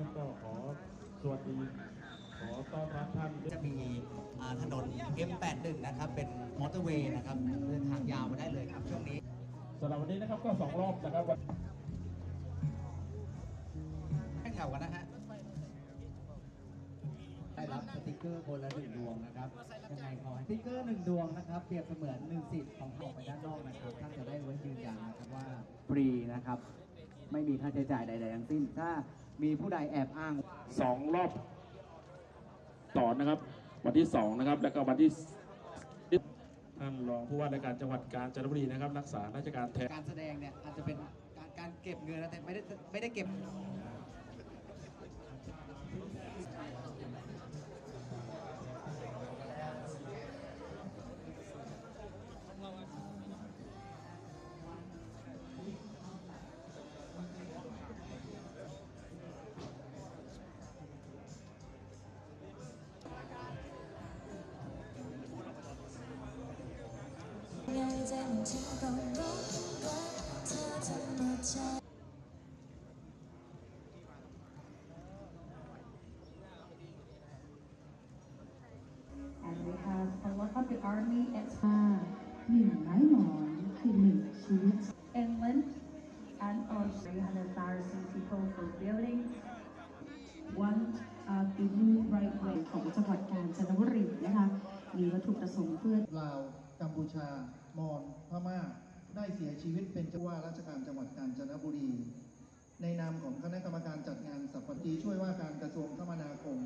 นะก็ขอสวัสดีขอต้อนรับท่านด้วยจะมีอ่าถนน M81 นะครับ เป็นมอเตอร์เวย์นะครับเดินทางยาวมาได้เลยครับช่วงนี้สำหรับวันนี้นะครับก็สองรอบนะครับวันให้แถวกันนะฮะได้รับสติกเกอร์คนละหนึ่งดวงนะครับยังไงขอให้สติกเกอร์หนึ่งดวงนะครับ เปรียบเสมือนหนึ่งสิทธิ์ของท่านออกไปด้านนอกนะครับท่านจะได้ไว้ยืนยันนะครับว่าฟรีนะครับ ไม่มีค่าใช้จ่ายใดๆทั้งสิ้น ถ้า มีผู้ใดแอบอ้างสองรอบต่อนะครับ วันที่สองนะครับ แล้วก็วันที่ท่านรองผู้ว่าราชการจังหวัดกาญจนบุรีนะครับ รักษาราชการแทนการแสดงเนี่ยอาจจะเป็นการการเก็บเงินนะแต่ไม่ได้ไม่ได้เก็บ ง่ายใจมันจึงต้องรู้ว่าเธอทำหมดใจ And we have a lot of the army at หนึ่งไม้หมอนคือหนึ่งชีวิต England and also 300,000 people for building one of the new right way ของจังหวัดกาญจนบุรีนะคะมีวัตถุประสงค์เพื่อลาวกัมพูชา มอญพม่าได้เสียชีวิตเป็นเจ้าว่าราชการจังหวัดกาญจนบุรี ในนามของคณะกรรมการจัดงานสัปปตีช่วยว่าการกระทรวงคมนาคม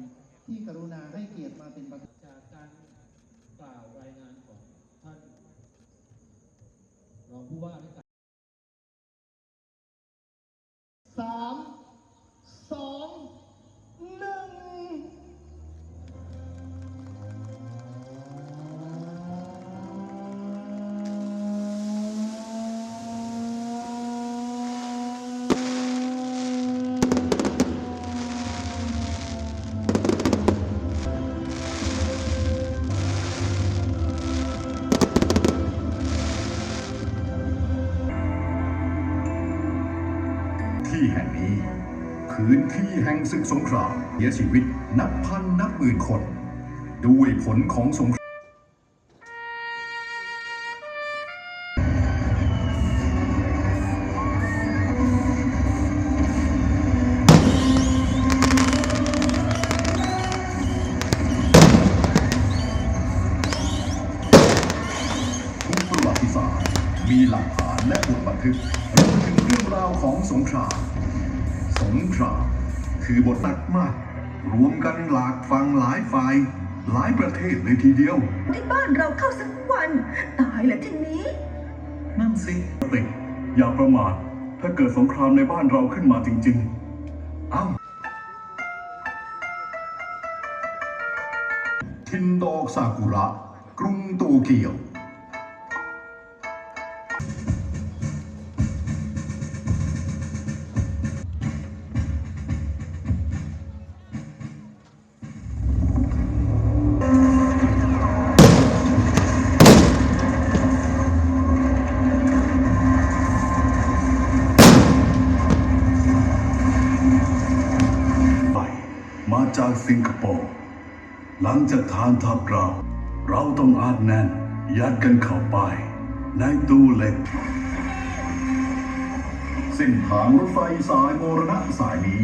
ที่กรุณาให้เกียรติมาเป็นประธานจากการกล่าวราย แห่งนี้พื้นที่แห่งศึกสงครามเสียชีวิตนับพันนับหมื่นคน ด้วยผลของสงครามทุกประวัติศาสตร์มีหลักฐานและบทบันทึกรวมถึงเรื่องราวของสงคราม สงครามคือบทหนักมาก รวมกันหลากฟังหลายฝ่าย หลายประเทศเลยทีเดียว ที่บ้านเราเข้าสักวัน ตายแหละทีนี้ นั่นสิติอย่าประมาท ถ้าเกิดสงครามในบ้านเราขึ้นมาจริง ๆ เอ้าทินโดอกซากุระ กรุงโตเกียว จากสิงคโปร์หลังจากทานทับเรา เราต้องอาดแน่น ยัดกันเข้าไป ในตู้เหล็กเส้นทางรถไฟสายโมรณะสายนี้